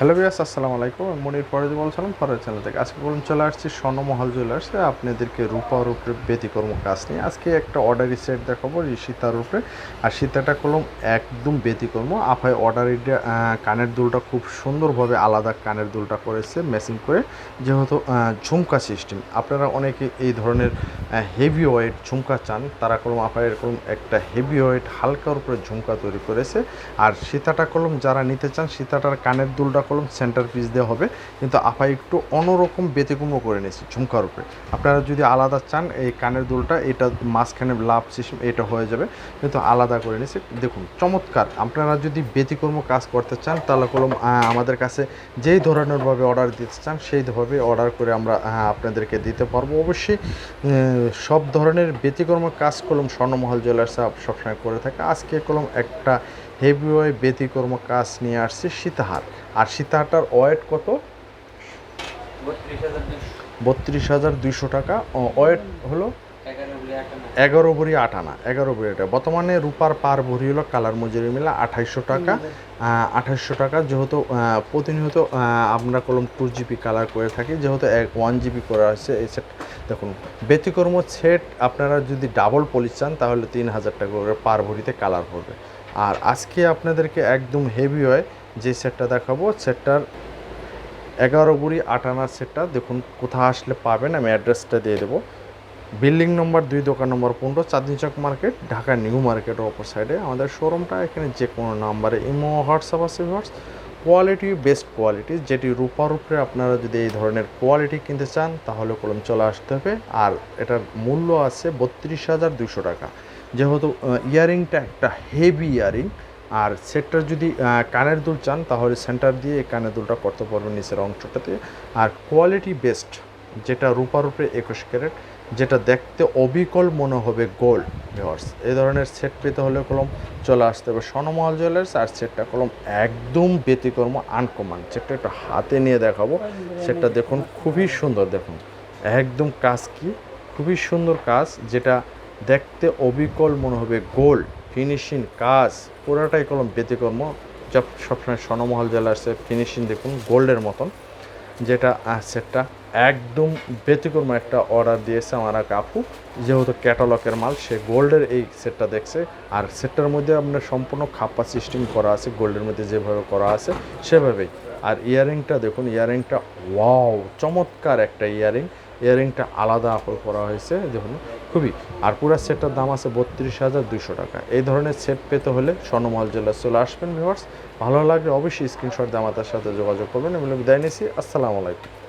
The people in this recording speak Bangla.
হ্যালো বিয়াস আসসালামু আলাইকুম। আমি মনির ফরাজি বলছিলাম ফরাজ চ্যানেল থেকে। আজকে বলুন, চলে আসছি স্বর্ণমহল জুয়েলার্সে আপনাদেরকে রূপার উপরে ব্যতিকর্ম কাজ নিয়ে। আজকে একটা অর্ডারি সেট দেখাবো, এই সীতার উপরে আর সীতাটা কলম একদম ব্যতিকর্ম। আপায় অর্ডারিটা কানের দুলটা খুব সুন্দরভাবে আলাদা কানের দুলটা করেছে মেশিং করে। যেহেতু ঝুমকা সিস্টেম আপনারা অনেকে এই ধরনের হেভি ওয়েট ঝুমকা চান, তারা কলম আপায় এরকম একটা হেভি ওয়েট হালকার উপরে ঝুমকা তৈরি করেছে। আর সীতাটা কলম, যারা নিতে চান, সীতাটার কানের দুলটা কলম সেন্টার পিস দেওয়া হবে। কিন্তু আপা একটু অন্যরকম ব্যতিক্রম করে নিয়েছি ঝুমকার উপরে। আপনারা যদি আলাদা চান, এই কানের দুলটা, এটা মাঝখানে লাভ সিস্টেম এটা হয়ে যাবে। কিন্তু আলাদা করে নিয়েছি। দেখুন, চমৎকার। আপনারা যদি ব্যতিক্রম কাজ করতে চান, তাহলে কলম আমাদের কাছে যেই ধরনেরভাবে অর্ডার দিতে চান সেইভাবে অর্ডার করে আমরা আপনাদেরকে দিতে পারব। অবশ্যই সব ধরনের ব্যতিক্রম কাজ কলম স্বর্ণমহল জুয়েলার্স সবসময় করে থাকে। আজকে কলম একটা হেভি ওয়ে ব্যতিক্রম কাজ নিয়ে আসছে সীতাহার। আর সীতাহারটার ওয়েট কত? বত্রিশ হাজার দুইশো টাকা। ওয়েট হলো? এগারো বলে আট আনা এগারো ভরি আট আনা। এগারো ভরি এটা বর্তমানে রূপার পার ভরি হলো কালার মজুরি মিলা আঠাইশশো টাকা। আঠাইশশো টাকা যেহেতু প্রতিনিয়ত আমরা কলম টু জিবি কালার করে থাকি। যেহেতু এক ওয়ান জিবি করা আছে এই সেট দেখুন ব্যতিক্রম সেট আপনারা যদি ডাবল পলিশ চান তাহলে তিন হাজার টাকা করে পার ভরিতে কালার হবে। আর আজকে আপনাদেরকে একদম হেভি হয় যে সেটটা দেখাবো। সেটটার এগারো বুড়ি আট আনার সেটটা দেখুন কোথায় আসলে পাবেন, আমি অ্যাড্রেসটা দিয়ে দেবো। বিল্ডিং নম্বর দুই, দোকান নম্বর পনেরো চাঁদনি চক মার্কেট ঢাকা নিউ মার্কেটের অপর সাইডে আমাদের শোরুমটা এখানে যে কোনো নাম্বারে ইমো হোয়াটসঅ্যাপ আছে হোয়াটস কোয়ালিটি বেস্ট কোয়ালিটি যেটি রূপার উপরে আপনারা যদি এই ধরনের কোয়ালিটি কিনতে চান, তাহলে কলম চলে আসতে হবে। আর এটার মূল্য আছে বত্রিশ হাজার দুশো টাকা। যেহেতু ইয়ারিংটা একটা হেভি ইয়ারিং আর সেটটার যদি কানের দুল চান, তাহলে সেন্টার দিয়ে এই কানের দুলটা করতে পারবেন নিচের অংশটাতে। আর কোয়ালিটি বেস্ট যেটা রূপার উপরে একুশ ক্যারেট যেটা দেখতে অবিকল মনে হবে গোল্ড ভিওয়ার্স এই ধরনের সেট পেতে হলে কলম চলে আসতে হবে স্বর্ণমহল জুয়েলার্স আর সেটটা কলম একদম ব্যতিক্রম আনকমান সেটটা একটু হাতে নিয়ে দেখাবো। সেটটা দেখুন, খুবই সুন্দর দেখুন। একদম কাজ কি? খুবই সুন্দর কাজ, যেটা দেখতে অবিকল মনে হবে গোল্ড। ফিনিশিং কাজ, পুরোটাই কলম ব্যতিক্রম। যা সবসময় স্বর্ণমহল জুয়েলার্সের ফিনিশিং দেখুন, গোল্ডের মতন। যেটা সেটটা একদম ব্যতিক্রম একটা অর্ডার দিয়েছে আমার এক আপু। যেহেতু ক্যাটালগের মাল, সে গোল্ডের এই সেটটা দেখছে। আর সেটটার মধ্যে আপনার সম্পূর্ণ খাপ্পা সিস্টেম করা আছে গোল্ডের মধ্যে যেভাবে করা আছে, সেভাবেই। আর ইয়ারিংটা দেখুন ইয়ারিংটা ওয়াও চমৎকার একটা ইয়ারিং ইয়ারিংটা আলাদা করে করা হয়েছে, দেখুন, খুবই। আর পুরো সেটটার দাম আছে বত্রিশ হাজার দুশো টাকা। এই ধরনের সেট পেতে হলে স্বর্ণমহল জেলার চলে আসবেন ভিওয়ার্স ভালো লাগলে অবশ্যই স্ক্রিনশট দিয়ে আমাদের সাথে যোগাযোগ করবেন। এবং বিদায় নিচ্ছি আসসালামু আলাইকুম।